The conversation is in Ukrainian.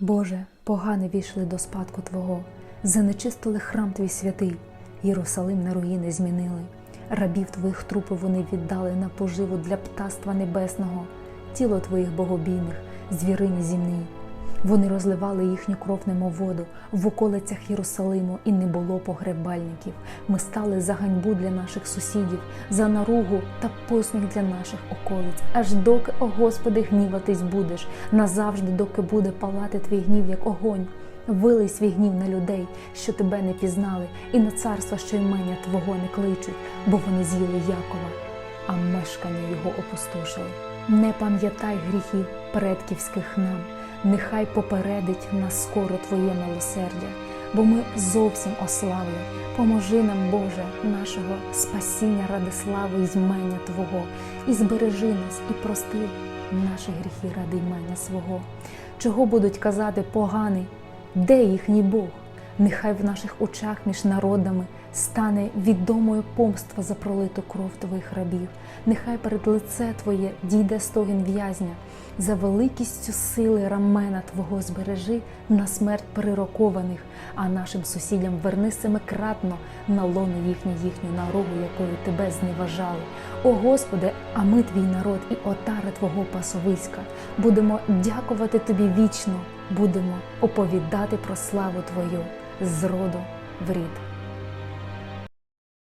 Боже, погане війшли до спадку Твого, занечистили храм Твій святий, Єрусалим на руїни змінили. Рабів Твоїх трупи вони віддали на поживу для птаства небесного, тіло Твоїх богобійних, звірині зімні. Вони розливали їхню кров немов воду в околицях Єрусалиму, і не було погребальників. Ми стали за ганьбу для наших сусідів, за наругу та посміх для наших околиць. Аж доки, о Господи, гніватись будеш, назавжди, доки буде палати твій гнів, як огонь. Вилий свій гнів на людей, що тебе не пізнали, і на царства, що імення Твого не кличуть, бо вони з'їли Якова, а мешкання його опустошили. Не пам'ятай гріхів предківських нам, нехай попередить нас скоро Твоє милосердя, бо ми зовсім ославли. Поможи нам, Боже, нашого спасіння ради слави й імення Твого, і збережи нас, і прости наші гріхи ради імення свого. Чого будуть казати поганий? Де їхній Бог? Нехай в наших очах між народами стане відомою помства за пролиту кров твоїх рабів. Нехай перед лице Твоє дійде стогін в'язня. За великістю сили рамена Твого збережи на смерть перерокованих, а нашим сусідям верни семикратно на лоно їхнє їхню нарогу, якою тебе зневажали. О Господи, а ми твій народ і отара Твого пасовиська. Будемо дякувати Тобі вічно, будемо оповідати про славу Твою з роду в рід.